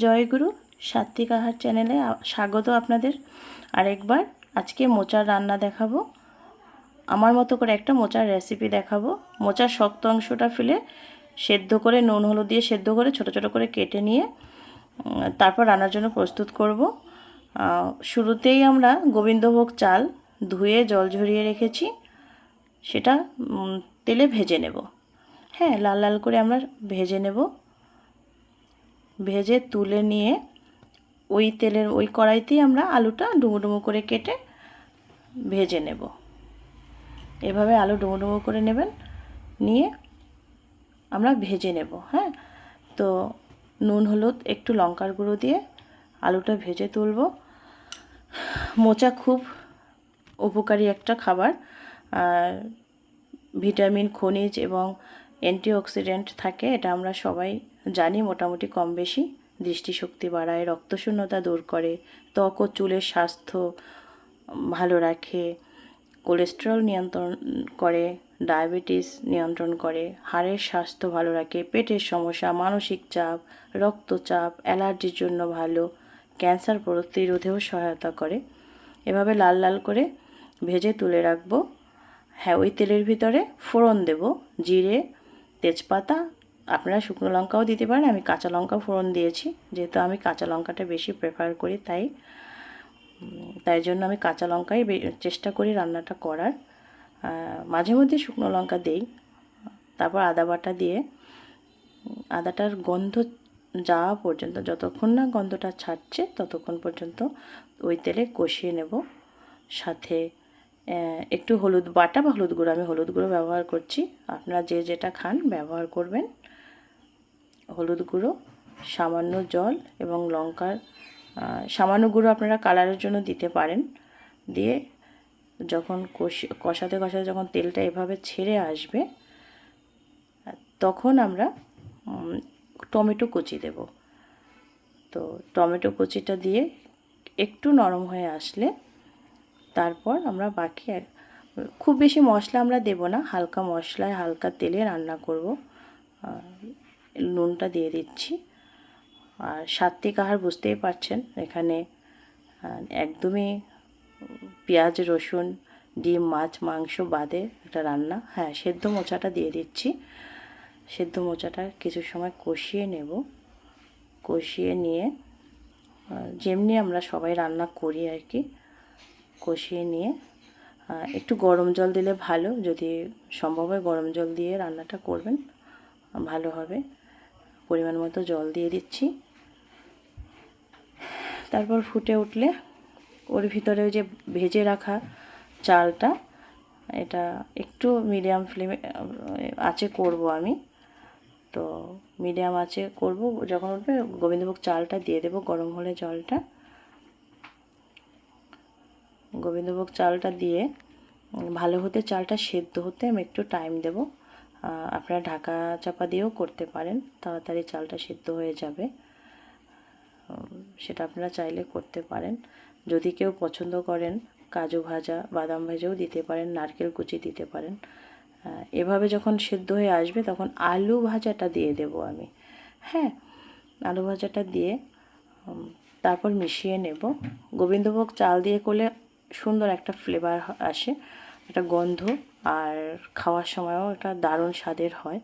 জয়গুরু সাত্বিক আহার চ্যানেলে স্বাগত আপনাদের। আরেকবার আজকে মোচার রান্না দেখাবো। আমার মতো করে একটা মোচার রেসিপি দেখাবো। মোচার শক্ত অংশটা ফেলে সেদ্ধ করে নুন, হলুদ দিয়ে সেদ্ধ করে ছোট ছোট করে কেটে নিয়ে তারপর রান্নার জন্য প্রস্তুত করব। শুরুতেই আমরা গোবিন্দভোগ চাল ধুয়ে জল ঝরিয়ে রেখেছি। সেটা তেলে ভেজে নেব। হ্যাঁ লাল লাল করে আমরা ভেজে নেব। ভেজে তুলে নিয়ে ওই তেলের ওই কড়াইতেই আমরা আলুটা ডুমো ডুমো করে কেটে ভেজে নেব। এভাবে আলু ডুমো ডুমো করে নেবেন, নিয়ে আমরা ভেজে নেব হ্যাঁ? তো নুন, হলুদ, একটু লঙ্কার গুঁড়ো দিয়ে আলুটা ভেজে তুলব। মোচা খুব উপকারী একটা খাবার। আর ভিটামিন, খনিজ এবং অ্যান্টিঅক্সিডেন্ট থাকে, এটা আমরা সবাই জানি, মোটামুটি কম বেশি। দৃষ্টিশক্তি বাড়ায়, রক্তশূন্যতা দূর করে, ত্বক ও চুলের স্বাস্থ্য ভালো রাখে, কোলেস্টেরল নিয়ন্ত্রণ করে, ডায়াবেটিস নিয়ন্ত্রণ করে, হাড়ের স্বাস্থ্য ভালো রাখে, পেটের সমস্যা, মানসিক চাপ, রক্তচাপ, অ্যালার্জির জন্য ভালো, ক্যান্সার প্রতিরোধেও সহায়তা করে। এভাবে লাল লাল করে ভেজে তুলে রাখব। হ্যাঁ ওই তেলের ভিতরে ফোড়ন দেব, জিরে তেজপাতা, আপনারা শুকনো লঙ্কাও দিতে পারেন, আমি কাঁচা লঙ্কা ফোড়ন দিয়েছি, যেহেতু আমি কাঁচা লঙ্কাটা বেশি প্রেফার করি তাই তাই জন্য আমি কাঁচা লঙ্কাই চেষ্টা করি রান্নাটা করার। মাঝে মধ্যে শুকনো লঙ্কা দেই, তারপর আদা বাটা দিয়ে আদাটার গন্ধ যাওয়া পর্যন্ত, যতক্ষণ না গন্ধটা ছাড়ছে ততক্ষণ পর্যন্ত ওই তেলে কষিয়ে নেব। সাথে একটু হলুদ বাটা বা হলুদ গুঁড়ো, আমি হলুদ গুঁড়ো ব্যবহার করছি। আপনারা যে যেটা খান ব্যবহার করবেন। হলুদ গুঁড়ো, সামান্য জল এবং লঙ্কার সামান্য গুঁড়ো আপনারা কালারের জন্য দিতে পারেন। দিয়ে যখন কষি, কষাতে কষাতে যখন তেলটা এভাবে ছেড়ে আসবে, তখন আমরা টমেটো কুচি দেব। তো টমেটো কুচিটা দিয়ে একটু নরম হয়ে আসলে তারপর আমরা বাকি খুব বেশি মশলা আমরা দেব না, হালকা মশলায় হালকা তেলে রান্না করব। নুনটা দিয়ে দিচ্ছি। আর সাত্বিক আহার বুঝতেই পারছেন, এখানে একদমই পেঁয়াজ, রসুন, ডিম, মাছ, মাংস বাদে একটা রান্না। হ্যাঁ সেদ্ধ মোচাটা দিয়ে দিচ্ছি। সেদ্ধ মোচাটা কিছু সময় কষিয়ে নেব। কষিয়ে নিয়ে যেমনি আমরা সবাই রান্না করি আর কি কষিয়ে নিয়ে একটু গরম জল দিলে ভালো। যদি সম্ভব হয় গরম জল দিয়ে রান্নাটা করবেন, ভালো হবে। পরিমাণ মতো জল দিয়ে দিচ্ছি। তারপর ফুটে উঠলে ওর ভিতরে যে ভেজে রাখা চালটা, এটা একটু মিডিয়াম ফ্লেমে আঁচে করব আমি। তো মিডিয়াম আঁচে করব, যখন উঠবে গোবিন্দভোগ চালটা দিয়ে দেবো গরম হলে জলটা। গোবিন্দভোগ চালটা দিয়ে ভালো হতে চালটা সেদ্ধ হতে আমি একটু টাইম দেব। আপনারা ঢাকা চাপা দিয়েও করতে পারেন, তাড়াতাড়ি চালটা সেদ্ধ হয়ে যাবে। সেটা আপনারা চাইলে করতে পারেন। যদি কেউ পছন্দ করেন, কাজু ভাজা, বাদাম ভাজাও দিতে পারেন, নারকেল কুচি দিতে পারেন। এভাবে যখন সেদ্ধ হয়ে আসবে, তখন আলু ভাজাটা দিয়ে দেব আমি। হ্যাঁ আলু ভাজাটা দিয়ে তারপর মিশিয়ে নেব। গোবিন্দভোগ চাল দিয়ে করলে সুন্দর একটা ফ্লেভার আসে। একটা গন্ধ আর খাওয়ার সময়ও একটা দারুণ স্বাদের হয়।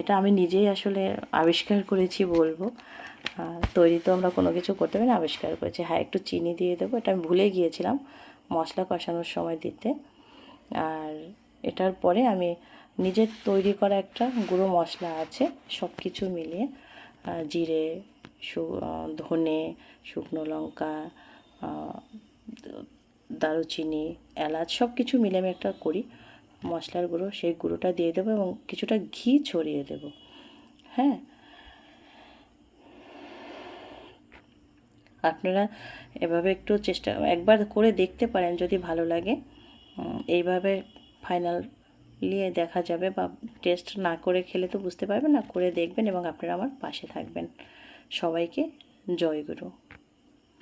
এটা আমি নিজেই আসলে আবিষ্কার করেছি বলব। তৈরি তো আমরা কোনো কিছু করতে পারি না, আবিষ্কার করেছি। হ্যাঁ একটু চিনি দিয়ে দেবো, এটা আমি ভুলে গিয়েছিলাম মশলা কষানোর সময় দিতে। আর এটার পরে আমি নিজের তৈরি করা একটা গুঁড়ো মশলা আছে সব কিছু মিলিয়ে জিরে ধনে, শুকনো লঙ্কা দারুচিনি, এলাচ সব কিছু মিলে আমি একটা করি। মশলার গুঁড়ো, সেই গুঁড়োটা দিয়ে দেবো এবং কিছুটা ঘি ছড়িয়ে দেবো। হ্যাঁ? আপনারা এভাবে একটু চেষ্টা, একবার করে দেখতে পারেন যদি ভালো লাগে। এইভাবে ফাইনাল নিয়ে দেখা যাবে বা টেস্ট না করে খেলে তো বুঝতে পারবেন না, করে দেখবেন এবং আপনারা আমার পাশে থাকবেন। সবাইকে জয় গুরু।